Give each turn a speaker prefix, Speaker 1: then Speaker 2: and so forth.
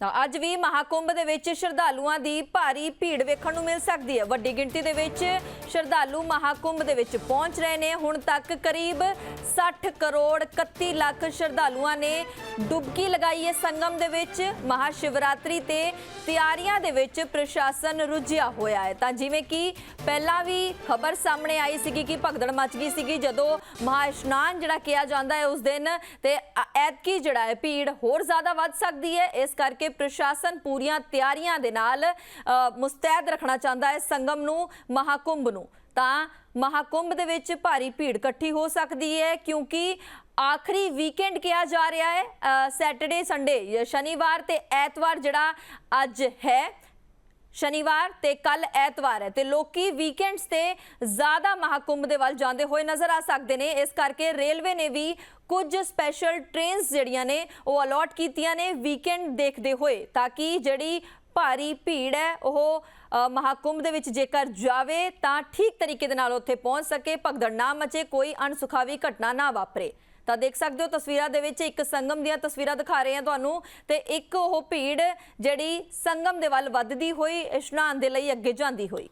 Speaker 1: ਤਾਂ ਅੱਜ ਵੀ ਮਹਾਕੁੰਭ ਦੇ ਵਿੱਚ ਸ਼ਰਧਾਲੂਆਂ ਦੀ ਭਾਰੀ ਭੀੜ ਵੇਖਣ ਨੂੰ ਮਿਲ ਸਕਦੀ ਹੈ। ਵੱਡੀ ਗਿਣਤੀ ਦੇ ਵਿੱਚ ਸ਼ਰਧਾਲੂ ਮਹਾਕੁੰਭ ਦੇ ਵਿੱਚ ਪਹੁੰਚ ਰਹੇ ਨੇ। ਹੁਣ ਤੱਕ ਕਰੀਬ 60 ਕਰੋੜ 31 ਲੱਖ ਸ਼ਰਧਾਲੂਆਂ ਨੇ ਡੁਬਕੀ ਲਗਾਈ ਹੈ ਸੰਗਮ ਦੇ ਵਿੱਚ। ਮਹਾਸ਼ਿਵਰਾਤਰੀ ਤੇ ਤਿਆਰੀਆਂ ਦੇ ਵਿੱਚ ਪ੍ਰਸ਼ਾਸਨ ਰੁੱਝਿਆ ਹੋਇਆ ਹੈ। ਤਾਂ ਜਿਵੇਂ ਕਿ ਪਹਿਲਾਂ ਵੀ ਖਬਰ ਸਾਹਮਣੇ ਆਈ ਸੀਗੀ ਕਿ ਭਗਦੜ ਮਚ ਗਈ ਸੀਗੀ, ਜਦੋਂ ਮਹਾ ਇਸ਼ਨਾਨ ਜਿਹੜਾ ਕਿਹਾ ਜਾਂਦਾ ਹੈ ਉਸ ਦਿਨ ਤੇ ਐਤਕੀ ਜਿਹੜਾ ਹੈ ਭੀੜ ਹੋਰ ਜ਼ਿਆਦਾ ਵੱਧ ਸਕਦੀ ਹੈ। ਇਸ ਕਰਕੇ ਪ੍ਰਸ਼ਾਸਨ ਪੂਰੀਆਂ ਤਿਆਰੀਆਂ ਦੇ ਨਾਲ ਮੁਸਤੈਦ ਰੱਖਣਾ ਚਾਹੁੰਦਾ ਹੈ ਸੰਗਮ ਨੂੰ, ਮਹਾਕੁੰਭ ਨੂੰ। ਤਾਂ ਮਹਾਕੁੰਭ ਦੇ ਵਿੱਚ ਭਾਰੀ ਭੀੜ ਇਕੱਠੀ ਹੋ ਸਕਦੀ ਹੈ ਕਿਉਂਕਿ ਆਖਰੀ ਵੀਕਐਂਡ ਕਿਹਾ ਜਾ ਰਿਹਾ ਹੈ ਸੈਟਰਡੇ ਸੰਡੇ ਸ਼ਨੀਵਾਰ ਤੇ ਐਤਵਾਰ ਜਿਹੜਾ ਅੱਜ ਹੈ। ਸ਼ਨੀਵਾਰ ਤੇ ਕੱਲ ਐਤਵਾਰ ਹੈ ਤੇ ਲੋਕੀ ਵੀਕਐਂਡਸ ਤੇ ਜ਼ਿਆਦਾ ਮਹਾਕੁੰਭ ਦੇ ਵੱਲ ਜਾਂਦੇ ਹੋਏ ਨਜ਼ਰ ਆ ਸਕਦੇ ਨੇ। ਇਸ ਕਰਕੇ ਰੇਲਵੇ ਨੇ ਵੀ ਕੁਝ ਸਪੈਸ਼ਲ ਟ੍ਰੇਨਸ ਜਿਹੜੀਆਂ ਨੇ ਉਹ ਅਲਾਟ ਕੀਤੀਆਂ ਨੇ ਵੀਕਐਂਡ ਦੇਖਦੇ ਹੋਏ, ਤਾਂ ਕਿ ਜਿਹੜੀ ਭਾਰੀ ਭੀੜ ਹੈ, ਉਹ ਮਹਾਕੁੰਭ ਦੇ ਵਿੱਚ ਜੇਕਰ ਜਾਵੇ ਤਾਂ ਠੀਕ ਤਰੀਕੇ ਦੇ ਨਾਲ ਉੱਥੇ ਪਹੁੰਚ ਸਕੇ, ਭਗਦੜ ਨਾ ਮਚੇ, ਕੋਈ ਅਣਸੁਖਾਵੀ ਘਟਨਾ ਨਾ ਵਾਪਰੇ। ਤਾਂ ਦੇਖ ਸਕਦੇ ਹੋ ਤਸਵੀਰਾਂ ਦੇ ਵਿੱਚ ਇੱਕ ਸੰਗਮ ਦੀਆਂ ਤਸਵੀਰਾਂ ਦਿਖਾ ਰਹੇ ਹਾਂ ਤੁਹਾਨੂੰ ਤੇ ਇੱਕ ਉਹ ਭੀੜ ਜਿਹੜੀ ਸੰਗਮ ਦੇ ਵੱਲ ਵੱਧਦੀ ਹੋਈ, ਇਸ਼ਨਾਨ ਦੇ ਲਈ ਅੱਗੇ ਜਾਂਦੀ ਹੋਈ।